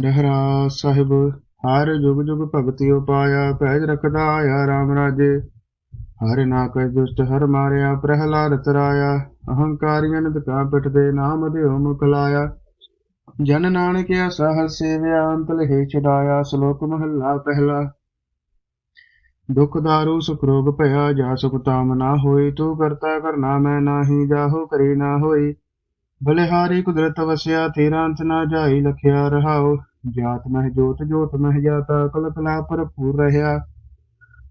ਰਹਿਰਾ ਸਾਹਿਬ, ਹਰ ਜੁਗ ਜੁਗ ਭਗਤੀ ਉਪਾਇਆ, ਭੈਜ ਰਖਦਾ ਆਇਆ RAM ਰਾਜੇ। ਹਰ ਨਾ ਕੈ ਦੁਸ਼ਟ, ਹਰ ਮਾਰਿਆ, ਪ੍ਰਹਿਲਾਦ ਤਰਾਇਆ ਅਹੰਕਾਰੀਆਂ ਨਦਕਾ ਪਿਟ ਦੇ ਨਾਮ ਦਿਓ ਮੁਖ ਲਾਇਆ। ਜਨ ਨਾਨਕ ਆਸਾ ਸੇਵਿਆ, ਅੰਤ ਲਹੇ ਛਡਾਇਆ, ਸ਼ਲੋਕ ਮਹੱਲਾ ਪਹਿਲਾ। ਦੁਖ ਦਾਰੂ, ਸੁਖ ਰੋਗ ਭਇਆ, ਜਾ ਸੁਖ ਤਾਮ ਨਾ ਹੋਈ ਤੂੰ ਕਰਤਾ ਕਰਨਾ ਮੈਂ ਨਾਹੀ, ਜਾਹੋ ਕਰੀ ਨਾ ਹੋਈ ਬਲਿਹਾਰੀ ਕੁਦਰਤ ਵਸਿਆ, ਤੇਰਾ ਅੰਤ ਨਾ ਜਾਈ, ਲਖਿਆ ਰਹਾਓ ਜਾਤ ਮਹਿ ਜੋਤ ਜੋਤ ਮਹਿ ਜਾਤਾ ਕਲ ਕਲਾ ਭਰਪੂਰ ਰਹਾ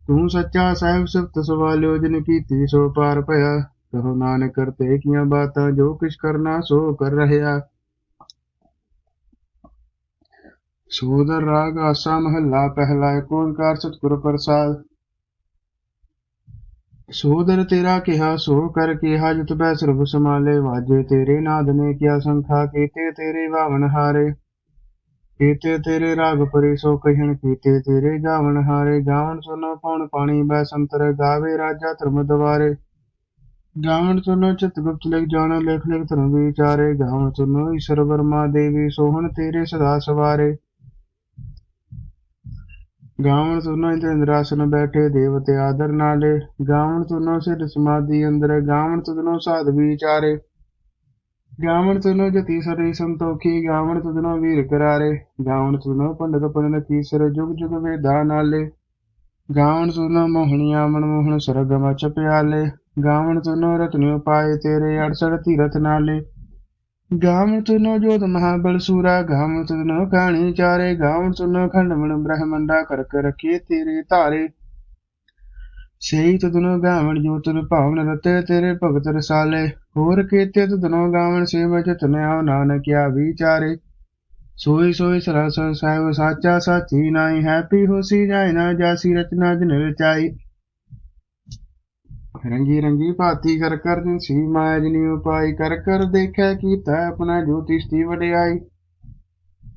ਤੂੰ ਸੱਚਾ ਸਾਹਿਬ ਸਿਫਤ ਸਵਾਲਿਓ, ਜਿਨ ਕੀਤੀ ਸੋ ਪਾਰ ਭਇਆ। ਕਹੋ ਨਾਨਕ, ਕਰਤੇ ਕੀਆਂ ਬਾਤਾਂ, ਜੋ ਕਿਛ ਕਰਨਾ ਸੋ ਕਰ ਰਹਿਆ। ਸੋਦਰ ਰਾਗ ਆਸਾ ਮਹੱਲਾ, ਪਹਿਲਾ ਏਕ ਓੰਕਾਰ ਸਤਿਗੁਰ ਪ੍ਰਸਾਦ। ਸੋਦਰ ਤੇਰਾ ਕਿਹਾ, ਸੋ ਕਰ ਕਿਹਾ, ਜਤ ਬੈ ਸਰਬ ਸਮਾਲੇ ਵਾਜੇ ਤੇਰੇ ਨਾਦ ਨੇ ਕਿਆ ਸੰਖਾ, ਕੀਤੇ ਤੇਰੇ ਭਾਵਨ ਹਾਰੇ। ਕੀਤੇ ਤੇਰੇ ਰਾਗ ਪਰੇ ਸੋ ਕਹਿਣ, ਕੀਤੇ ਤੇਰੇ ਗਾਵਨ ਹਾਰੇ, ਗਾਵਣ ਸੁਨੋ ਪਉਣ ਪਾਣੀ ਬੈ ਸੰਤਰ ਗਾਵੇ ਰਾਜਾ ਧਰਮ ਦਵਾਰੇ। ਗਾਵਣ ਸੁਨੋ ਚਿਤ ਗੁਪਤ ਲਿਖ ਜਾਣ, ਲਿਖ ਲਿਖ ਧਰਮ ਵਿਚਾਰੇ। ਗਾਵਣ ਸੁਨੋ ਈਸ਼ਰ ਵਰਮਾ ਦੇਵੀ ਸੋਹਣ ਤੇਰੇ ਸਦਾ ਸਵਾਰੇ। ਗਾਵਣ ਸੁਨੋ ਇੰਦਰਾਸਨ ਬੈਠੇ ਦੇਵਤੇ ਆਦਰ ਨਾਲੇ। ਗਾਵਣ ਸੁਨੋ ਸਿਰ ਸਮਾਧੀ ਅੰਦਰ, ਗਾਵਣ ਤੁਧਨੋ ਸਾਧ ਵਿਚਾਰੇ। ਗਾਵਣ ਤੁਧਨੋ ਜਤੀ ਸਰੀ ਸੰਤੋਖੀ ਗਾਵਣ ਤੁਧਨੋ ਵੀਰ ਕਰਾਰੇ ਗਾਵਣ ਤੁਧਨੋ ਪੰਡਤ ਪੰਡਤ ਤੀਸਰ ਜੁਗ ਜੁਗ ਵੇਦਾ ਗਾਵਣ ਤੁਧਨੋ ਮੋਹਣੀਆਂ ਮਨ ਮੋਹਣ ਸਰਗਮ ਚਪਿਆਲੇ ਗਾਵਣ ਰਤਨਿ ਪਾਏ ਤੇਰੇ 68 ਤੀਰਥ ਨਾਲੇ। ਗਾਵਣ ਤੁਨੋ ਜੋਤ ਮਹਾਬਲ ਸੂਰਾ ਗਾਵਣ ਤੁਨੋ ਕਾਣੀ ਚਾਰੇ ਗਾਵਣ ਤੁਨੋ ਖੰਡਮਣ ਬ੍ਰਹਮੰਡਾ ਕਰ ਕਰ ਰਖੇ ਤੇਰੇ ਧਾਰੇ। ਸਹੀ ਤੁਧਨੋ ਗਾਵਣ ਜੋਤ ਤੁਰ ਭਾਵਨ ਰਤੇ ਤੇਰੇ ਭਗਤ ਰਸਾਲੇ ਹੋਰ ਕੀਤੇ ਤੁਧਨੋ ਗਾਵਣ ਸੇਵ ਜਤਨ ਆਉ ਨਾਨਕਿਆ ਵਿਚਾਰੇ। ਸੋਈ ਸੋਈ ਸਰਸ ਸਾਹਿਬ ਸਾਚਾ ਸਾਚੀ ਨਾਈ ਹੈਪੀ ਹੋਸੀ ਜਾਇ ਨਾ ਜਾਸੀ, ਰਚਨਾ ਜਿਨ ਰਚਾਈ। ਰੰਗੀ ਰੰਗੀ ਭਾਤੀ ਕਰ ਕਰ ਸੀ ਮਾਇਆ ਜਨੀ ਉਪਾਈ, ਕਰ ਕਰ ਦੇਖੈ ਕੀਤਾ ਆਪਣਾ ਜੋਤਿ ਸਤੀ ਵਡਿਆਈ।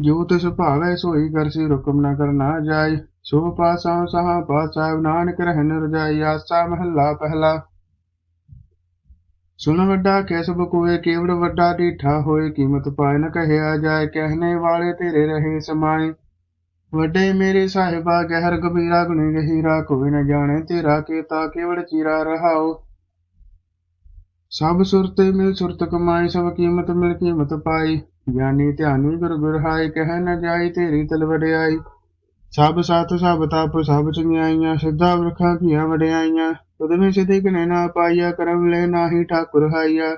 ਜੋ ਤਿਸ ਭਾਵੈ ਸੋਈ ਕਰਸੀ ਹੁਕਮ ਨ ਕਰਨਾ ਜਾਏ ਸੋ ਪਾਸਾ ਸਹਾ ਪਾਸਾ, ਨਾਨਕ ਰਹਿਨ ਰਜਾਈ, ਆਸਾ ਮਹੱਲਾ ਪਹਿਲਾ। ਸੁਣ ਵੱਡਾ ਕੈਸਬ ਕੋਏ, ਕੇਵੜ ਵੱਡਾ ਢੀਠਾ ਹੋਏ, ਕੀਮਤ ਪਾਇ ਨ ਕਹਿਆ ਜਾਏ ਕਹਿਣੇ ਵਾਲੇ ਤੇਰੇ ਰਹੇ ਸਮਾਏ। ਵੱਡੇ ਮੇਰੇ ਸਾਹਿਬਾ, ਗਹਿਰ ਗਭੀਰਾ, ਗੁਣੀ ਗਹੀਰਾ, ਕੋਈ ਨ ਜਾਣੇ ਤੇਰਾ ਕੀਤਾ, ਕੇਵੜ ਚੀਰਾ ਰਹਾਓ। ਸਭ ਸੁਰਤੇ ਮਿਲ ਸੁਰਤ ਕਮਾਈ, ਸਭ ਕੀਮਤ ਮਿਲ ਕੀਮਤ ਪਾਈ। ਗਿਆਨੀ ਧਿਆਨੀ ਗੁਰ ਗੁਰ ਕਹਿ ਨ ਜਾਈ ਤੇਰੀ ਤਲਵੜਿਆਈ ਸਭ ਸਤ, ਸਭ ਤਪ, ਸਭ ਚੰਗਿਆਈਆਂ ਸਿੱਧਾ ਵਰਖਾਂ ਕੀਆਂ ਵਡਿਆਈਆਂ ਤੁਧਵੇਂ ਸਿਧੇ ਕਨੇ ਨਾ ਪਾਈਆ, ਕਰਮ ਲੈ ਨਾਹੀ ਠਾਕੁਰ ਹਾਈਆ।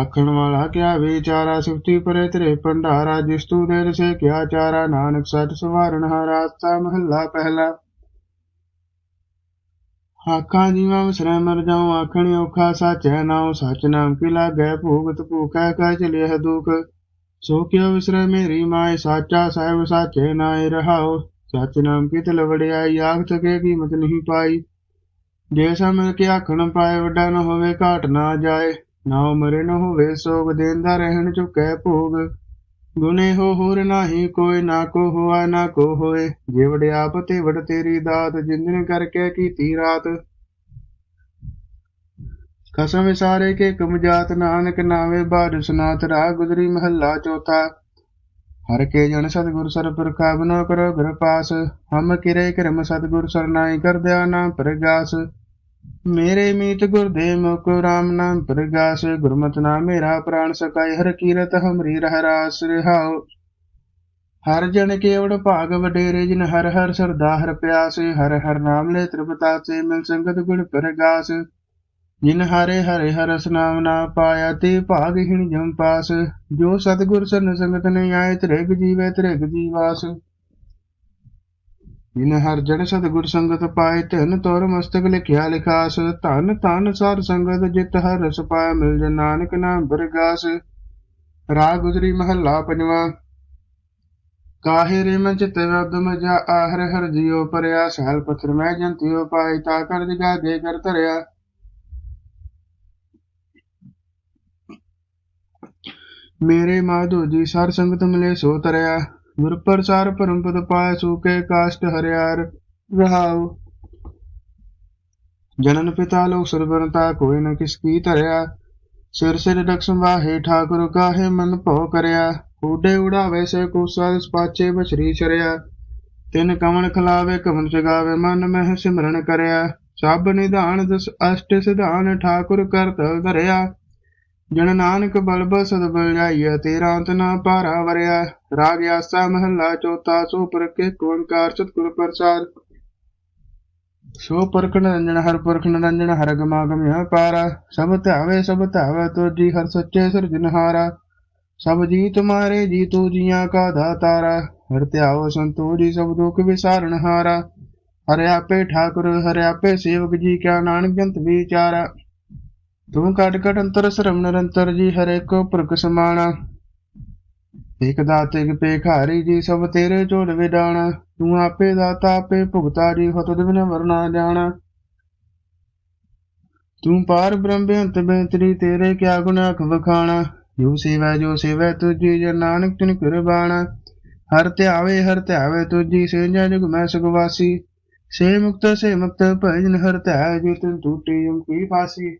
ਆਖਣ ਵਾਲਾ ਕਿਆ ਵਿਚਾਰਾ ਸੁਖਤੀ ਪਰੇ ਤੇਰੇ ਭੰਡਾਰਾ, ਜਿਸ ਤੂੰ ਦੇ ਰਸੇ ਕਿਆ ਚਾਰਾ, ਨਾਨਕ ਸਤ ਸਵਾਰਨ ਹਾਰਾਸਤਾ ਮਹੱਲਾ ਪਹਿਲਾ। ਆਖਾਂ ਜੀਵਾਂ ਵਿਸਰੈ ਮਰ ਜਾਉ, ਆਖਣ ਔਖਾ ਸਾਚੈ ਨਾਉ, ਸਚ ਨਾਮ ਕੀ ਲਾਗੈ, ਭੋਗਤ ਭੂਖੈ ਕਾ ਚਲਿਐ ਦੁਖ। ਸੋ ਕਿਉ ਵਿਸਰੈ ਮੇਰੀ ਮਾਏ, ਸਾਚਾ ਸਾਹਿਬ ਸਾਚੇ ਨਾਏ ਰਹਾਉ। ਸਚ ਨਾਮ ਕੀ ਤਲ ਆਖ ਸਕੇ ਕੀਮਤ ਨਹੀਂ ਪਾਈ। ਜੇ ਸਮਝ ਕੇ ਆਖਣ ਪਾਏ, ਵੱਡਾ ਨ ਹੋਵੇ, ਘਾਟ ਨਾ ਜਾਏ। ਨਾ ਮਰੇ ਨ ਹੋਵੇ, ਸੋਗ ਦੇਂਦਾ ਰਹਿਣ ਚੁਕੈ ਭੋਗ। ਗੁਨੇ ਹੋ ਹੋਰ ਨਾਹੀ, ਕੋਈ ਨਾ ਕੋ ਹੋਆ, ਨਾ ਕੋ ਹੋਏ। ਜੇ ਵਡਿਆਪ ਤੇ ਵੜ ਤੇਰੀ ਦਾਤ, ਜਿੰਦਨ ਕਰਕੇ ਕੀਤੀ ਰਾਤ। ਕਸਮ ਸਾਰੇ ਕੇ ਕਮ ਜਾਤ, ਨਾਨਕ ਨਾਵੇ ਬਾਦ ਸੁਨਾਤ ਰਾ ਗੁਜਰੀ ਮਹੱਲਾ ਚੌਥਾ। ਹਰ ਕੇ ਜਨ ਸਤਿਗੁਰ ਸਰ ਪ੍ਰਖਾ ਬਨੋ ਕਰੋ ਘਰ ਪਾਸ, ਹਮ ਕਿਰੇ ਕਰਮ ਸਤਿਗੁਰ ਸਰਨਾਈ ਕਰਦਿਆ ਨਾਮ ਪ੍ਰਗਾਸ। ਮੇਰੇ ਮੀਤ ਗੁਰਦੇਵ ਮੁਖ ਰਾਮ ਨਾਮ ਪ੍ਰਗਾਸ, ਗੁਰਮਤਿ ਨਾਮ ਮੇਰਾ ਪ੍ਰਾਣ ਸਕਾਇ ਹਰ ਕੀਰਤ ਹਮਰੀ ਰਹਿ ਰਾਸ ਰਿਹਾਉ। ਹਰ ਜਨ ਕੇਵੜ ਭਾਗ ਵਡੇਰੇ, ਜਿਨ ਹਰ ਹਰ ਸਰਦਾ ਹਰ ਪਿਆਸ, ਹਰ ਹਰ ਨਾਮ ਲੈ ਤ੍ਰਿਪਤਾ ਸੇ ਮਿਲ ਸੰਗਤ ਗੁਣ ਪ੍ਰਗਾਸ। ਜਿਨ ਹਰੇ ਹਰੇ ਹਰਸ ਨਾਮ ਨਾ ਪਾਇਆ ਤੇ ਭਾਗਹੀਣ ਜਮ ਪਾਸ। ਜੋ ਸਤਿਗੁਰ ਸਰਨ ਸੰਗਤ ਨੇ ਆਏ, ਤ੍ਰਿਗ ਜੀਵੇ, ਤ੍ਰਿਗ ਜੀਵਾਸ। ਜਿਨ ਹਰ ਜਨ ਸਤਿਗੁਰ ਸੰਗਤ ਪਾਏ, ਧਨ ਤੋਰ ਮਸਤਕ ਲਿਖਿਆ ਲਿਖਾਸ। ਧਨ ਧਨ ਸਾਰ ਸੰਗਤ ਜਿਤ ਹਰ ਰਸ ਪਾਇਆ, ਮਿਲ ਜਨ ਨਾਨਕ ਨਾਮ ਬਰਗਾਸ। ਰਾਗ ਗੁਜਰੀ ਮਹੱਲਾ ਪੰਜਵਾ। ਕਾਹੇ ਰੇ ਮਨ ਚਿਤ ਵਦ ਮਜਾ ਆਹਰ ਹਰ ਜਿਉ ਪਰਿਆ, ਸਹਲ ਪਥਰ ਮੈਂ ਜੰਤਿਓ ਪਾਇ ਤਾ ਕਰ ਜਗਾ ਦੇ ਕਰ ਧਰਿਆ। ਮੇਰੇ ਮਾਧੋ ਜੀ ਸਰ ਸੰਗਤ ਮਿਲੇ ਸੋ ਤਰਿਆ ਗੁਰ ਪ੍ਰਸਾਰ ਪਰਮ ਪਦ ਪਾਇ ਸੂਕੇ ਕਾਸ਼ਟ ਹਰਿਆਰ ਰਹਾਉ। ਜਨਨ ਪਿਤਾ ਲੋਕ ਸਰਬਰਤਾ ਕੋਈ ਨ ਕਿਸ ਕੀ ਧਰਿਆ, ਸਿਰ ਸਿਰ ਰਖ ਸੰਵਾਹੇ ਠਾਕੁਰ ਕਾਹੇ ਮਨ ਭਉ ਕਰਿਆ ਊਡੇ ਉਡਾਵੇ ਸੇ ਕੋਸਾ ਪਾਛੇ ਬਛਰੀ ਚਰਿਆ ਤਿਨ ਕਵਣ ਖਲਾਵੇ ਕਵਨ ਜਗਾਵੇ, ਮਨ ਮਹਿ ਸਿਮਰਨ ਕਰਿਆ। ਸਭ ਨਿਧਾਨ ਦਸ ਅਸ਼ਟ ਸਿਧਾਨ ਠਾਕੁਰ ਕਰਤਲ ਧਰਿਆ ਜਨ ਨਾਨਕ ਬਲਬ ਸਦ ਬਲ ਤੇਰਾ ਅੰਤ ਨਾ ਪਾਰਾ ਵਰਿਆ ਰਾਗ ਆਸਾ ਮਹੱਲਾ ਚੌਥਾ, ਸੋ ਪਰਕੇ ਓੰਕਾਰ, ਸਤਿਗੁਰ ਪ੍ਰਸਾਦ। ਸੋ ਪਰਖ ਨਿਰੰਜਨ, ਹਰ ਪੁਰਖ ਨਿਰੰਜਨ, ਹਰ ਗਮਾਗਮ ਪਾਰਾ। ਸਭ ਧਾਵੇ ਸਭ ਧਾਵੇ ਤੁਜੀ ਹਰ ਸੱਚੇ ਸਿਰਜਨਹਾਰਾ ਸਭ ਜੀ ਤੁਮਾਰੇ ਜੀ ਤੂ ਜੀਆਂ ਕਾ ਦਾਤਾਰਾ। ਹਰ ਧਿਆਵ ਸੰਤੋ ਜੀ ਸਭ ਦੁਖ ਵਿਸਾਰਨ ਹਾਰਾ। ਹਰਿ ਆਪੇ ਠਾਕੁਰ, ਹਰਿ ਆਪੇ ਸੇਵਕ ਜੀ ਕਿਆ ਨਾਨਕ ਜੰਤ ਵਿਚਾਰਾ। ਤੂੰ ਕਟ ਕਟ ਅੰਤਰ ਸਰਮ ਨਿਰੰਤਰ ਜੀ ਹਰੇ ਕੋ ਪੁਰਖ ਸਮਾਣਾ ਇਕ ਦਾਤੇ ਕੇ ਪੇਖਾਰੀ ਜੀ ਸਭ ਤੇਰੇ ਝੋਲ ਵਿਡਾਣਾ ਤੂੰ ਆਪੇ ਦਾਤਾ ਆਪੇ ਭੁਗਤਾ ਜੀ ਹਤ ਦਿਨ ਵਰਨਾ ਜਾਣਾ ਤੂੰ ਪਾਰ ਬ੍ਰਹਮ ਬੇਅੰਤ ਬੇਤਰੀ ਤੇਰੇ ਕਿਆ ਗੁਨਾ ਵਖਾਣਾ ਜੋ ਸੇਵਾ ਜੋ ਸੇਵਾ ਤੁਜੀ ਜਨ ਨਾਨਕ ਤਿਨ ਕੁਰਬਾਨਾ ਹਰ ਧਿਆਵੇ ਹਰ ਧਿਆਵੇ ਤੁਜੀ ਸੇਜਾ ਜੁਗ ਮੈਂ ਸੁਖਵਾਸੀ ਸੇ ਮੁਕਤ ਸੇ ਮੁਕਤ ਭਜਨ ਹਰ ਧਿਆਏ ਜੀ ਤਿਨ ਟੂਟੀ ਜਮ ਕੀ ਫਾਸੀ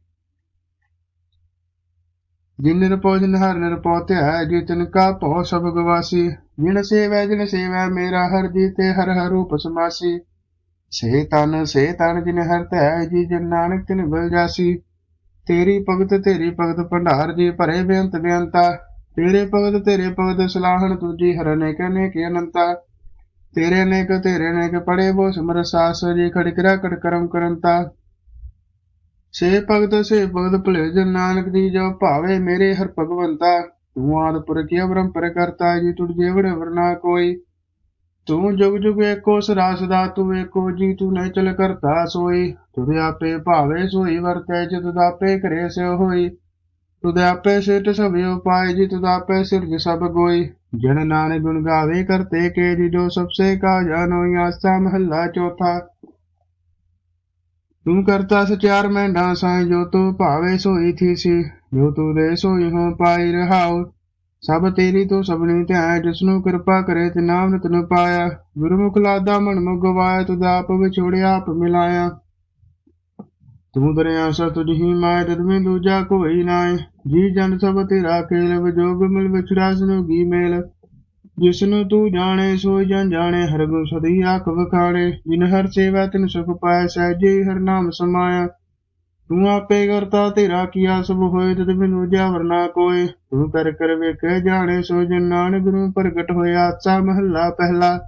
ਜਿਨ ਨਿਰਪੋ ਜਿਨ ਹਰ ਨਿਰਪੋ ਧਿਆਏ ਜੀ ਤਿਨ ਕਾ ਭਉ ਸਭ ਗਵਾਸੀ। ਜਿਨ ਸੇਵੈ ਜਿਨ ਸੇਵੈ ਮੇਰਾ ਹਰ ਜੀ ਤੇ ਹਰ ਹਰ ਰੂਪ ਸਮਾਸੀ। ਸੇ ਤਨ ਸੇ ਤਨ ਜਿਨ ਹਰ ਧਿਆਏ ਜੀ ਜਨ ਨਾਨਕ ਤਿਨ ਬਲ ਜਾਸੀ। ਤੇਰੀ ਭਗਤ ਤੇਰੀ ਭਗਤ ਭੰਡਾਰ ਜੀ ਭਰੇ ਬੇਅੰਤ ਬੇਅੰਤਾ। ਤੇਰੇ ਭਗਤ ਤੇਰੇ ਭਗਤ ਸਲਾਹਣ ਤੁਜੀ ਹਰ ਅਨੇਕ ਅਨੇਕ ਅਨੰਤਾ। ਤੇਰੇ ਅਨੇਕ ਤੇਰੇ ਅਨੇਕ ਪੜੇ ਬੋ ਸਿਮਰ ਸਾਸ ਜੀ ਖੜਕਰਾ ਕੜ ਕਰਮ ਕਰੰਤਾ। ਸੇ ਭਗਤ ਸੇ ਭਗਤ ਭਲੇ ਜਨ ਨਾਨਕ ਦੀ ਜੋ ਭਾਵੇ ਮੇਰੇ ਹਰ ਭਗਵੰਤਾ, ਤੂੰ ਆਦ ਪੁਰਖਿਆ ਬ੍ਰਹਮ ਕਰਤਾ ਜੀ ਤੁੜ ਜੇਵੜ ਵਰਨਾ ਕੋਈ। ਤੂੰ ਜੁਗ ਜੁਗ ਏਕੋ ਸਦਾ ਸਦਾ ਤੂੰ ਏਕੋ ਜੀ, ਤੂੰ ਨਹੀਂ ਚਲ ਕਰਤਾ ਸੋਈ। ਤੁਧ ਆਪੇ ਭਾਵੇ ਸੋਈ, ਵਰਤੈ ਜਿ ਤੁਧ ਕਰੇ ਸਿਓ ਹੋਈ। ਤੁਧ ਆਪੇ ਸਿਟ ਸਭ ਪਾਏ ਜੀ, ਤੁਧ ਆਪੇ ਸਿਰਜ ਸਭ ਗੋਈ। ਜਨ ਨਾਨਕ ਗੁਣ ਗਾਵੇ ਕਰਤੇ ਕੇ ਜੀ, ਜੋ ਸਭ ਸੇ ਕਾ ਜਾਨੋ ਆਸਾ ਮਹੱਲਾ ਚੌਥਾ। ਤੂੰ ਕਰਤਾ ਸਚਾਰ, ਮੈਂ ਸਾਈ ਜੋ ਤੂੰ ਭਾਵੇ ਸੋਈ ਥੀ ਜੋ ਤੂੰ ਦੇ ਸੋਈ ਹੋ ਪਾਈ ਰਹਾਉ ਸਭ ਤੇਰੀ ਤੋਂ ਸਭਨੀ ਧਿਆਇ ਜਿਸਨੂੰ ਕਿਰਪਾ ਕਰੇ ਤੇ ਨਾਮ ਨਿਤ ਪਾਇਆ। ਗੁਰਮੁਖ ਲਾਦਾ ਮਨ ਮੁਗਵਾਇਆ, ਤੁਧ ਆਪ ਵਿਛੋੜਿਆ, ਆਪ ਮਿਲਾਇਆ। ਤੂੰ ਦਰਿਆ ਸਾ ਤੁਝ ਮਾਇ ਤਦ ਦੂਜਾ ਕੋਈ ਨਾਏ ਜੀ ਜਨ ਸਭ ਤੇਰਾ ਖੇਲ, ਵਿਜੋਗ ਮਿਲ ਵਿਛੜਾ ਸਨੋਗੀ ਮੇਲ। ਜਿਸਨੂੰ ਤੂੰ ਜਾਣੇ, ਸੋਈ ਜਨ ਜਾਣੇ, ਹਰ ਗੁਣ ਸਦੀ ਆਖ ਵਖਾਣੇ ਜਿਨ ਹਰ ਸੇਵਾ, ਤਿਨ ਸੁਖ ਪਾਇ, ਸਹਿਜੇ ਹਰ ਨਾਮ ਸਮਾਇਆ। ਤੂੰ ਆਪੇ ਕਰਤਾ, ਤੇਰਾ ਕੀਆ ਸਭ ਹੋਏ, ਤਦ ਬਿਨੂ ਜਾਵਰ ਨਾ ਕੋਏ। ਤੂੰ ਕਰ ਕਰ ਵੇਖੇ ਜਾਣੇ ਸੋ ਜਨ ਨਾਨਕ ਗੁਰੂ ਪ੍ਰਗਟ ਹੋਇਆ ਆਸਾ ਮਹੱਲਾ ਪਹਿਲਾ।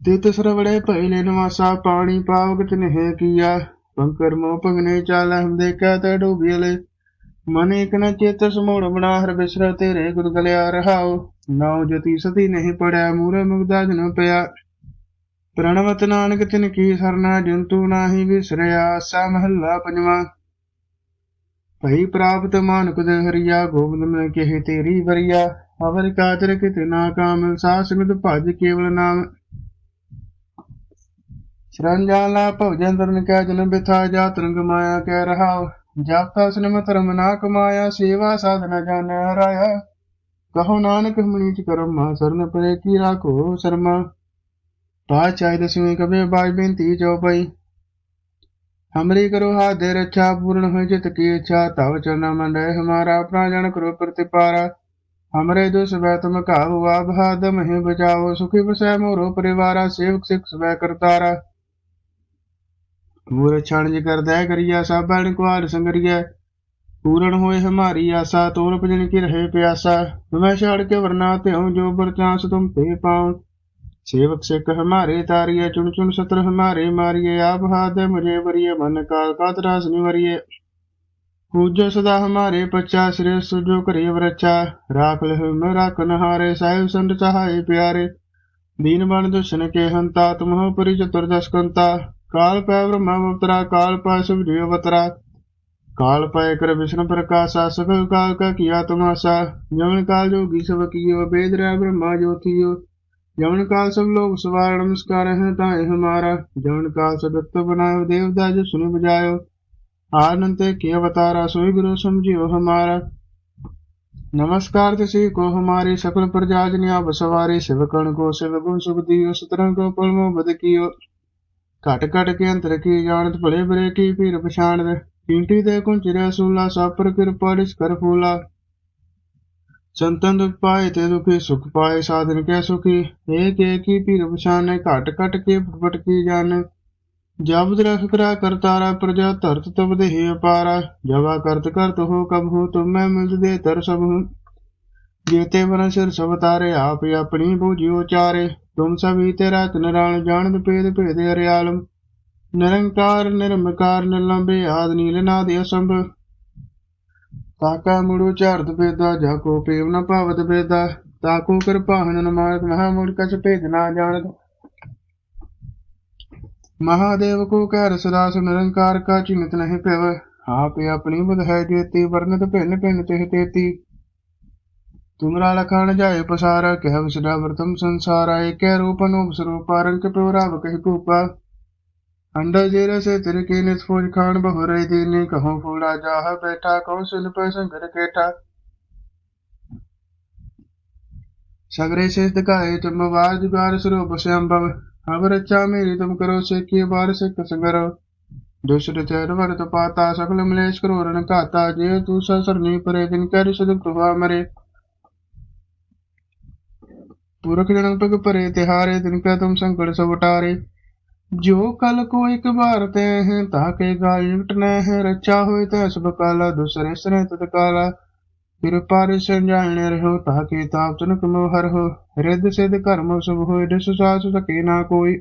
ਤਿਤ ਸਰਵੜੇ ਪਹਿਲੇ ਨਵਾਸਾ, ਪਾਣੀ ਪਾਵਕ ਨਹਿ ਕੀਆ। ਪੰਕਰ ਮੋ ਭਗਨੇ ਚਾਲ, ਹਮ ਦੇਖਾ ਤ ਡੂਬੀਲੇ ਮਨ ਇਕ ਚਿਤ ਸਮੋੜ ਬਣਾ ਹਰ ਬਿਸਰ ਤੇਰੇ ਗੁਰ ਗਲਿਆ ਰਹਾਉ ਨਾਉ ਜਤੀ ਸਤੀ ਨਹੀਂ ਪੜਿਆ ਮੂਰੇ ਮੁਗਦਾ ਜਨ ਪਿਆ। ਪ੍ਰਣਵਤ ਨਾਨਕ ਤਿਨ ਕੀ ਸਰਨਾ ਜੰਤੂ ਨਾਹੀ ਵਿਸਰਿਆ ਆਸਾ ਮਹੱਲਾ ਪੰਜਵਾਂ। ਭਈ ਪ੍ਰਾਪਤ ਮਾਨਕ ਦੇ ਹਰੀਆ, ਗੋਬਿੰਦ ਮੈਂ ਕਹੇ ਤੇਰੀ ਵਰੀਆ। ਅਵਰ ਕਾਦਰ ਕਿਤੇ ਨਾ ਕਾਮ ਸਾਸਗਤ ਭਜ ਕੇਵਲ ਨਾਮ। ਸ਼ਰੰਜਾਲਾ ਭਵਜਨ ਤਰਨ ਕੈ ਜਨ ਬਿਥਾ ਜਾ ਤਰੰਗ ਮਾਇਆ ਕਹਿ ਰਹਾਓ ਜਪ ਅਸਨਮ ਧਰਮ ਨਾ ਕਮਾਇਆ, ਸੇਵਾ ਸਾਧਨਾ ਜਨ ਹਰਾਇਆ ਕਹੋ ਨਾਨਕ ਮਨੀਚ ਕਰਮ, ਸਰਨ ਪਰੇ ਕੀ ਰਾਖੋ ਸਰਮਾ। ਪਾ ਚਾਹੇ ਦਸਵੇਂ ਕਬੇ ਬਾਜ ਬੇਨਤੀ ਜੋ ਪਈ। ਹਮਰੀ ਕਰੋ ਹਾਦੇ ਰਛਾ ਪੂਰਨ ਹੋ ਜਿਤ ਕੀ ਇੱਛਾ, ਤਵ ਚਰਨਾ ਮੰਨ ਰਹਿ ਹਮਾਰਾ ਪ੍ਰਾਜਣ ਕਰੋ ਪ੍ਰਤਿਪਾਰਾ। ਹਮਰੇ ਦੁਸ ਬੈ ਤੁਮ ਕਾ ਹੁਆ ਭਾਦਮ ਬਚਾਓ, ਸੁਖੀ ਬਸੈ ਮੋਰੋ ਪਰਿਵਾਰਾ, ਸੇਵਕ ਸਿਖ ਸਵੈ ਕਰਤਾਰਾ। ਮੂਰਤ ਛਣਜ ਕਰਦੈ ਕਰੀਆ ਸਾਬਣ ਕੁਹਾਰ ਸੰਗਰੀਐ। ਪੂਰਨ ਹੋਏ ਹਮਾਰੀ ਆਸਾ, ਤੋਰ ਭਜਨ ਕੀ ਰਹੇ ਪਿਆਸਾ। ਮੈਂ ਛੜ ਕੇ ਵਰਨਾ ਤਿਉ ਜੋ ਬਰਚਾਂਸ ਤੁਮ ਤੇ ਪਾਉ। ਸੇਵਕ ਸਿੱਖ ਹਮਾਰੇ ਤਾਰੀਏ ਚੁਣ ਚੁਣ ਸਤਰ ਹਮਾਰੇ ਮਾਰੀਏ ਆਪ ਹਾਥ ਮੁਝੇ ਵਰੀਏ ਮਨ ਕਾਲ ਕਾਤ ਰਾਸ ਨਿਵਰੀਏ ਪੂਜੋ ਸਦਾ ਹਮਾਰੇ ਪਚਾ ਸ੍ਰੇ ਸੁਜੋ ਕਰੇ ਵਰਚਾ ਰਾਖ ਲਹਿ ਮੈਂ ਰਾਖਨ ਹਾਰੇ ਸਾਹਿਬ ਸੰਤ ਸਹਾਈ ਪਿਆਰੇ। ਦੀਨ ਬਣ ਦੁਸ਼ਣ ਕੇ ਹੰਤਾ, ਤੁਮਹੁ ਪਰਿ ਚਤੁਰ ਕੰਤਾ ਕਾਲ ਪੈ ਬ੍ਰਹਮ ਅਵਤਰਾ ਕਾਲ ਪੈ ਸ਼ਿਵ ਜੀ ਅਵਤਰਾ ਕਾਲ ਪੈ ਕਰ ਵਿਸ਼ਨ ਪ੍ਰਕਾਸ਼ਾ, ਸਗਲ ਕਾਲ ਕਾ ਕੀਆ ਤਮਾਸ਼ਾ। ਜਮਨ ਕਾਲ ਜੋਗੀ ਸਭ ਕੀਓ ਬੇਦ ਰਹਿ ਬ੍ਰਹਮਾ ਜੋਤੀਓ। ਜਮਨ ਕਾਲ ਸਭ ਲੋਕ ਸਵਾਰ, ਨਮਸਕਾਰ ਹੈ ਤਾਂ ਇਹ ਹਮਾਰਾ। ਜਮਨ ਕਾਲ ਸਦਤ ਬਨਾਇਓ ਦੇਵਦਾ ਜੋ ਸੁਨ ਬਜਾਇਓ ਆਨੰਦ ਤੇ ਕੀ ਅਵਤਾਰਾ, ਸੋਈ ਗੁਰੂ ਸਮਝਿਓ ਹਮਾਰਾ। ਨਮਸਕਾਰ ਤਿਸੀ ਕੋ ਹਮਾਰੀ, ਸਕਲ ਪ੍ਰਜਾਜਨ ਆਪ ਸਵਾਰੀ ਸਿਵ ਕਣ ਕੋ ਸਿਵ ਸੁਖ ਦਿਓ, ਸਤਰੰਗ ਕੋ ਪਲਮੋ ਬਦ ਘਟ ਘਟ ਕੇ ਅੰਤਰ ਕੀ ਜਾਣਤ, ਭਲੇ ਬਰੇ ਕੀ ਪੀਰ ਪਛਾਣ ਦੇ ਕੀਂਟੀ ਦੇ ਕੁੰਜ ਰਸੂਲਾ ਸਭ ਪਰ ਕਿਰਪਾ ਰਿਸ ਕਰ ਫੂਲਾ। ਸੰਤਨ ਦੁਖ ਪਾਏ ਤੇ ਦੁਖੀ ਸੁਖ ਪਾਏ, ਸਾਧਨ ਕੈ ਸੁਖੀ। ਏ ਕੇ ਕੀ ਪੀਰ ਪਛਾਣੇ, ਘਟ ਘਟ ਕੇ ਫਟਫਟ ਕੀ ਜਾਣੇ। ਜਬ ਦਰਖ ਕਰਾ ਕਰਤਾਰਾ ਪ੍ਰਜਾ ਧਰਤ ਤਬ ਦੇਹ ਅਪਾਰਾ। ਜਵਾ ਕਰਤ ਕਰਤ ਹੋ ਕਬ ਹੋ, ਤੁਮ ਮੈਂ ਮਿਲ ਤਰ ਸਭ ਜਿਉਤੇ ਬਨਸੁਰ ਸਭ ਤਾਰੇ, ਆਪ ਆਪਣੀ ਬੂਝੀ ਉਚਾਰੇ। ਤੁਮ ਸਭੀ ਤੇਰਾ ਤਨਰਾਣ ਜਾਣਦ ਭੇਦ ਭੇਦ ਹਰਿਆਲਮ ਨਿਰੰਕਾਰ, ਨਿਰਮਕਾਰ, ਨਿਰਲੰਬੇ ਆਦ ਨੀਲ ਨਾਦ ਅਸੰਭ। ਤਾਕਾ ਮੁੜੂ ਝਾਰਦ ਭੇਦਾ, ਜਾ ਕੋ ਪੇਵ ਨ ਭਾਵਤ ਭੇਦਾ। ਤਾਕੂ ਕਿਰਪਾਹਨ ਨਮਾਨਤ ਮਹਾ ਮੁੜ ਕਛ ਭੇਦ ਨਾ ਜਾਣਤ ਮਹਾਦੇਵ ਕੋ ਕਹਿ ਰਸਦਾਸ ਨਿਰੰਕਾਰ ਕਾ ਚਿੰਤ ਨਹੀਂ ਪਿਵ ਆਪੇ ਆਪਣੀ ਬੁਧ ਹੈ ਜੇਤੀ ਵਰਨਤ ਭਿੰਨ ਭਿੰਨ ਤਿਹ ਤੇਤੀ। ਤੁਮਰਾ ਲਖਣ ਜਾਏ ਪਸਾਰਾ, ਕਹਿ ਵਿਸੜਾ ਵਰਤਮ ਸੰਸਾਰਾ, ਏਕੈ ਰੂਪ ਅਨੂਪ ਸਰੂਪ ਰੰਗ ਪਿਉਰਾ ਵਕਹਿ ਕੂਪਾ। ਅੰਡਾ ਜੇਰੇ ਸੇ ਤਿਰ ਕੇ ਨਿਸ ਫੂਜ ਖਾਨ ਬਹੁਰੇ ਦੀਨੇ ਕਹੋ ਫੂਲਾ ਜਾਹ ਬੈਠਾ ਕਉ ਸਿਲ ਪੈ ਸੰਗਰ ਕੇਠਾ ਸਗਰੇ ਸੇ ਦਿਖਾਏ ਤੁਮ ਵਾਜ ਗਾਰ ਸਰੂਪ ਸੰਭਵ ਹਵ ਰਚਾ ਮੇਰੀ ਤੁਮ ਕਰੋ ਸੇ ਕੀ ਬਾਰ ਸੇ ਕਸੰਗਰ ਦੂਸਰੇ ਤੇਰ ਵਰਤ ਪਾਤਾ ਸਕਲ ਮਲੇਸ਼ ਕਰੋ ਰਣ ਘਾਤਾ, ਜੇ ਤੂ ਸਰਨੀ ਪਰੇ ਦਿਨ ਕਰ ਸਦ ਪ੍ਰਭਾ ਮਰੇ। पुरख जन पग परे तिहारे दिन का तुम संकट सब उटारे जो कल को एक बार ते हैं ताके गायट न है रचा हुए तै सब काला दूसरे सरे तत्काला कृपा संजाने रहो ताके ताप तनक मोहर हो रिद सिद्ध कर्म शुभ हो डिस सास सके ना कोई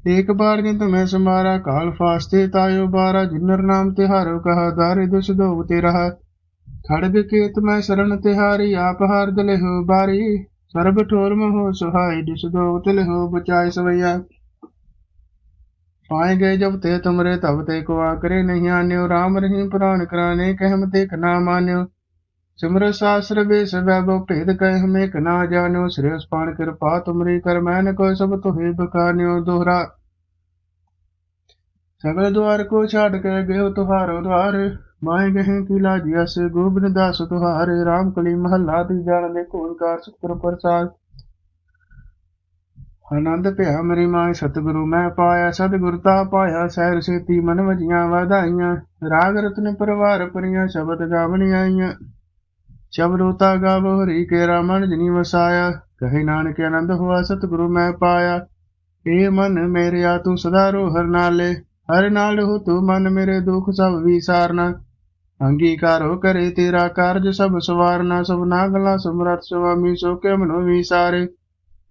एक बार जिन तुम्हें समारा काल फास्ते तायो बारा जिन्नर नाम तिहारो कहा दारे दुस दो ते रहा खड़ग केत मैं शरण तिहारी आप हार दले हो बारी ਸਰਬ ਠੋਰ ਮੋਹ ਸੁਹਾਈ ਦਿਸ ਦੋ ਉਤਲ ਹੋ ਬਚਾਇ ਸਵਈਆ। ਪਾਏ ਗਏ ਜਬ ਤੇ ਤੁਮਰੇ, ਤਬ ਤੇ ਕੋ ਆਕਰੇ ਨਹੀਂ ਆਨਿਓ। RAM ਰਹੀਮ ਪ੍ਰਾਨ ਕਰਾਨੇ ਕਹਿਮ ਤੇ ਕਨਾ ਮਾਨਿਓ। ਸਿਮਰ ਸਾਸਰ ਬੇ ਸਵੈਭੋ ਭੇਦ, ਕਹਿ ਹਮੇ ਕਨਾ ਜਾਨਿਓ ਸਿਰਸ ਪਾਣ ਕਿਰਪਾ, ਤੁਮਰੀ ਕਰ ਮੈਨ ਕੋ ਸਭ ਤੁਹੇ ਬਖਾਨਿਓ ਦੋਹਰਾ। ਸਗਲ ਦੁਆਰ ਕੋ ਛਾੜ ਕੇ ਗਿਓ ਤੁਹਾਰੋ ਦੁਆਰ। ਮਾਏ ਗਹਿ ਕੀ ਲਾਜਿਆ ਸੇ ਗੋਬਿੰਦ ਦਾਸ ਤੁਹਾਰੇ RAM ਕਲੀ ਮਹੱਲਾ ਦੀ ਜਾਣ ਦੇ ਕੋਨਕਾਰ ਸੁਖਰ ਪ੍ਰਸਾਦ। ਆਨੰਦ ਭਿਆ ਮੇਰੀ ਮਾਂ ਸਤਿਗੁਰੂ, ਮੈਂ ਪਾਇਆ ਸਤਿਗੁਰ ਤਾ ਪਾਇਆ ਸਹਿਰ ਸੇਤੀ ਮਨ ਵਜੀਆਂ ਵਧਾਈਆਂ। ਰਾਗ ਰਤਨ ਪਰਵਾਰ ਪਰੀਆਂ ਸ਼ਬਦ ਗਾਵਣ ਆਈਆਂ। ਸ਼ਬ ਰੋਤਾ ਗਾਵੋ ਹਰੀ ਕੇ ਰਾਮਨ ਜਨੀ ਵਸਾਇਆ। ਕਹੇ ਨਾਨਕ ਆਨੰਦ ਹੋਆ ਸਤਿਗੁਰੂ, ਮੈਂ ਪਾਇਆ। ਏ ਮਨ ਮੇਰਿਆ ਤੂੰ ਸਦਾ ਰੋ ਹਰ ਨਾਲੇ, ਹਰ ਨਾਲ ਹੋ ਤੂੰ ਮਨ ਮੇਰੇ ਦੁੱਖ ਸਭ ਵਿਸਾਰਨਾ। ਅੰਗੀਕਾਰੋ ਕਰੇ ਤੇਰਾ ਕਾਰਜ ਸਭ ਸਵਾਰਨਾ, ਸਭ ਨਾਗਲਾ ਸਮਰਤ ਸੁਆਮੀ, ਸੋ ਕੇ ਮਨੋ ਵਿਸਾਰੇ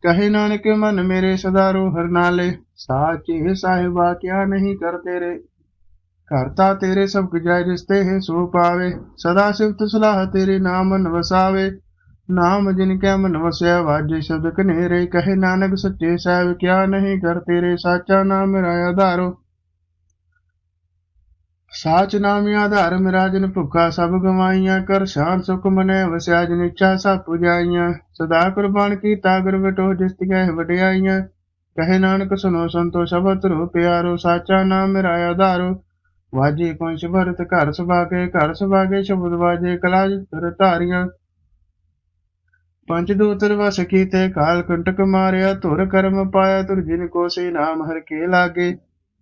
ਕਹੇ ਨਾਨਕ, ਮਨ ਮੇਰੇ ਸਦਾ ਰੋ ਹਰ ਸਾਚੇ ਸਾਹਿਬਾ ਕਿਆ ਨਹੀਂ ਕਰ ਤੇਰੇ। ਕਰਤਾ ਤੇਰੇ ਸਭ ਗੁਜਾਇ ਰਿਸ਼ਤੇ ਹੈ, ਸੋ ਪਾਵੇ। ਸਦਾ ਸਿਫਤ ਸਲਾਹ ਤੇਰੇ ਨਾਮ ਮਨ ਵਸਾਵੇ ਨਾਮ ਜਿਨ ਕੈ ਮਨ ਵਸਿਆ, ਵਾਜੇ ਸ਼ਬਦ ਕਨੇਰੇ ਕਹੇ ਨਾਨਕ, ਸੱਚੇ ਸਾਹਿਬ ਕਿਆ ਨਹੀਂ ਕਰ ਤੇਰੇ। ਸਾਚਾ ਨਾਮ ਮੇਰਾ ਆਧਾਰੋ। ਸਾਚ ਨਾਮ ਆਧਾਰ ਮੇਰਾ ਜਨ ਭੁੱਖਾ ਸਭ ਗਵਾਈਆਂ, ਕਰ ਸ਼ਾਨ ਸੁਖ ਮਨੇ, ਵਸਿਆ ਜਨ ਇੱਛਾ ਸਭ ਪੁਜਾਈਆਂ। ਸਦਾ ਕੁਰਬਾਨ ਕੀਤਾ ਗੁਰ ਬਟੋ, ਜਿਸ ਤਿਗੈ ਵਡਿਆਈਆਂ। ਕਹੇ ਨਾਨਕ ਸੁਨੋ ਸੰਤੋ, ਸ਼ਬਦ ਰੋ ਪਿਆਰੋ, ਸਾਚਾ ਨਾਮ ਮੇਰਾ ਆਧਾਰੋ। ਵਾਜੇ ਪੰਛ ਭਰਤ, ਘਰ ਸੁਭਾਗੇ ਘਰ ਸੁਭਾਗੇ, ਸ਼ਬਦ ਵਾਜੇ, ਕਲਾ ਜਿਤਰ ਧਾਰੀਆਂ। ਪੰਜ ਦੂਤਰ ਵਸ ਕੀਤੇ, ਕਾਲ ਕੰਟਕ ਮਾਰਿਆ, ਧੁਰ ਕਰਮ ਪਾਇਆ ਤੁਰ ਜਿਨ ਕੋ ਸੇ ਨਾਮ ਹਰ ਕੇ ਲਾਗੇ।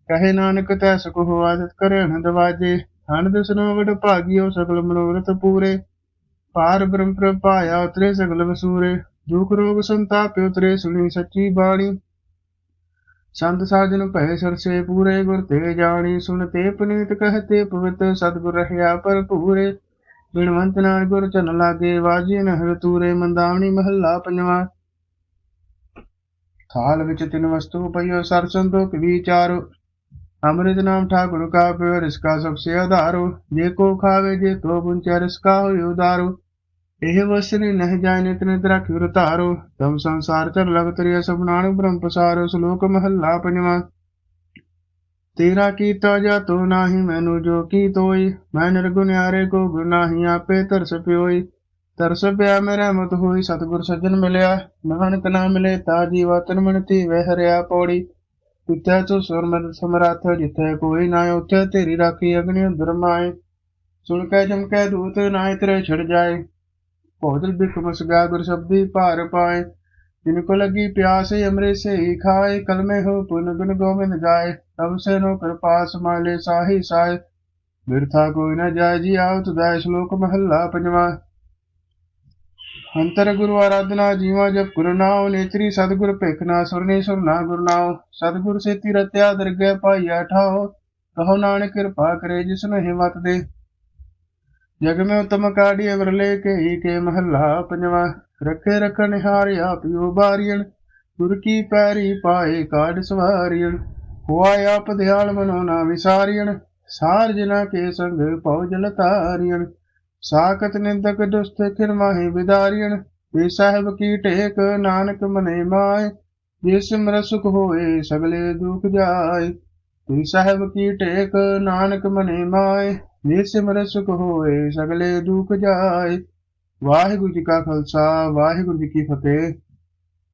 ਕਹੇ ਨਾਨਕ ਤੈ ਸੁਖ ਹੋਆ ਤਿਤ ਕਰੇ ਅਨੰਦ ਵਾਜੇ ਅਨੰਦ ਸੁਨੋ ਵਡ ਭਾਗਿਓ ਸਗਲ ਮਨੋਰਥ ਪੂਰੇ। ਪਾਰ ਬ੍ਰਹਮ ਪ੍ਰਭਾਇਆ ਉਤਰੇ ਸਗਲ ਵਸੂਰੇ, ਦੁਖ ਰੋਗ ਸੰਤਾਪ ਉਤਰੇ ਸੁਣੀ ਸੱਚੀ ਬਾਣੀ। ਸੰਤ ਸਾਜਨ ਭੈ ਸਰਸੇ ਪੂਰੇ, ਗੁਰ ਤੇ ਜਾਣੀ ਸੁਣ ਤੇ ਪਨੀਤ ਕਹਤੇ ਪਵਿੱਤ ਸਤਿਗੁਰ ਰਹਿਆ ਪਰ ਪੂਰੇ ਬਿਨਵੰਤ ਨਾਲ ਗੁਰ ਚਨ ਲਾਗੇ ਵਾਜੇ ਨਹਿ ਤੂਰੇ, ਮੰਦਾਵਣੀ ਮਹੱਲਾ ਪੰਜਵਾ। ਥਾਲ ਵਿੱਚ ਤਿੰਨ ਵਸਤੂ ਪਈਓ, ਸਰ ਸੰਤੋਖ ਵਿਚਾਰੋ ਅੰਮ੍ਰਿਤ ਨਾਮ ਠਾਕੁਰ ਕਾ ਪਿਓ, ਰਿਸਕਾ ਸਭ ਸੇ ਆਧਾਰੋ ਜੇ ਕੋ ਖਾਵੇ, ਜੇ ਤੋ ਬੁੰਚਾ ਰਿਸਕਾ ਹੋਇ ਇਹ ਵਸਨੇ ਨਹਿ ਜਾਇ ਨਿਤ ਨਿਤ ਰਖਿ ਧਾਰੋ। ਤਮ ਸੰਸਾਰ ਚਰ ਲਗ ਤਰਿਆ ਸਭ ਨਾਨਕ ਬ੍ਰਹਮ ਪਸਾਰੋ ਸ਼ਲੋਕ ਮਹੱਲਾ ਪੰਜਵਾ। ਤੇਰਾ ਕੀਤਾ ਜਾ ਤੋ ਨਾਹੀ, ਮੈਨੂੰ ਜੋ ਕੀ ਤੋਈ। ਮੈਂ ਨਿਰਗੁਨਿਆਰੇ ਕੋ ਗੁਰ ਨਾਹੀ, ਆਪੇ ਤਰਸ ਪਿਓਈ। ਤਰਸ ਪਿਆ ਮੇਰਾ ਮਤ ਹੋਈ, ਸਤਿਗੁਰ ਸੱਜਣ ਮਿਲਿਆ। ਨਾਨਕ ਨਾ ਮਿਲੇ ਤਾ ਜੀਵਾ ਤਨ ਮਨਤੀ ਵਹਿ ਹਰਿਆ ਪੌੜੀ। ਪਿਤਾ ਤੋ ਸੁਰਮਨ ਸਮਰੱਥ ਜਿੱਥੇ ਕੋਈ ਨਾ ਉੱਥੇ ਤੇਰੀ ਰਾਖੀ ਅਗਨੀ ਅੰਦਰ ਮਾਏ। ਸੁਣ ਕੇ ਜਮਕੇ ਦੂਤ ਨਾ ਤੇਰੇ ਛੜ ਜਾਏ। ਭੋਜਲ ਬਿਖ ਬਸ ਗੁਰ ਸ਼ਬਦੀ ਭਾਰ ਪਾਏ। ਜਿਨ ਕੋ ਲਗੀ ਪਿਆਸ ਅਮਰੇ ਸੇ ਹੀ ਖਾਏ, ਕਲਮੇ ਹੋ ਪੁਨ ਗੁਣ ਗੋਬਿੰਦ ਜਾਏ ਤਬ ਸੇ ਨੋ ਕਿਰਪਾ ਸਮਾਲੇ, ਸਾਹੀ ਸਾਏ। ਬਿਰਥਾ ਕੋਈ ਨਾ ਜਾਏ ਜੀ ਆਵਤ ਦਾ ਸ਼ਲੋਕ ਮਹੱਲਾ ਪੰਜਵਾਂ। ਅੰਤਰ ਗੁਰੂ ਆਰਾਧਨਾ ਜੀਵਾ ਜਪ ਗੁਰੂ ਨਾਉ ਨੇਤਰੀ ਸਤਿਗੁਰ ਭਿਖਨਾ ਸੁਰਨੀ ਸੁਰਨਾ ਗੁਰੂ ਨਾਉ। ਸਤਿਗੁਰ ਸੇਤੀ ਰਤਿਆ ਦਰਗਹਿ ਪਾਈਆ ਠਾਓ ਕਹੋ ਨਾਨਕ ਕਿਰਪਾ ਕਰੇ ਜਿਸ ਨੂੰ ਹਿੰਮਤ ਦੇ। ਜਗ ਮੈਂ ਉਤਮ ਕਾਢੀ ਅਵਰਲੇ ਕੇ ਹੀ ਕੇ ਮਹੱਲਾ ਪੰਜਵਾਂ। ਰੱਖੇ ਰੱਖਣ ਹਾਰਿਆ ਪਿਓ ਬਾਰੀਣ। ਗੁਰ ਕੀ ਪੈਰੀ ਪਾਏ ਕਾਢ ਸਵਾਰੀਣ। ਹੋਆ ਆਪ ਦਿਆਲ ਮਨੋ ਨਾ ਵਿਸਾਰੀਣ। ਸਾਰ ਜਨਾ ਕੇ ਸੰਗ ਪਉ ਜਲ ਤਾਰੀਣ ਸਾਖਤ ਨਿੰਦਕ ਦੁਸਤ ਕਿਰਮਾਹੀ ਵਿਦਾਰੀਣ ਏ ਸਾਹਿਬ ਕੀ ਟੇਕ ਨਾਨਕ ਮਨੇ ਮਾਏ ਜੇ ਸਿਮਰ ਸੁਖ ਹੋਏ ਸਗਲੇ ਦੁਖ ਜਾਏ। ਏ ਸਾਹਿਬ ਕੀ ਟੇਕ ਨਾਨਕ ਮਨੇ ਮਾਏ ਜੇ ਸਿਮਰ ਸੁਖ ਹੋਏ ਸਗਲੇ ਦੁਖ ਜਾਏ। ਵਾਹਿਗੁਰੂ ਜੀ ਕਾ ਖਾਲਸਾ, ਵਾਹਿਗੁਰੂ ਜੀ ਕੀ ਫਤਿਹ।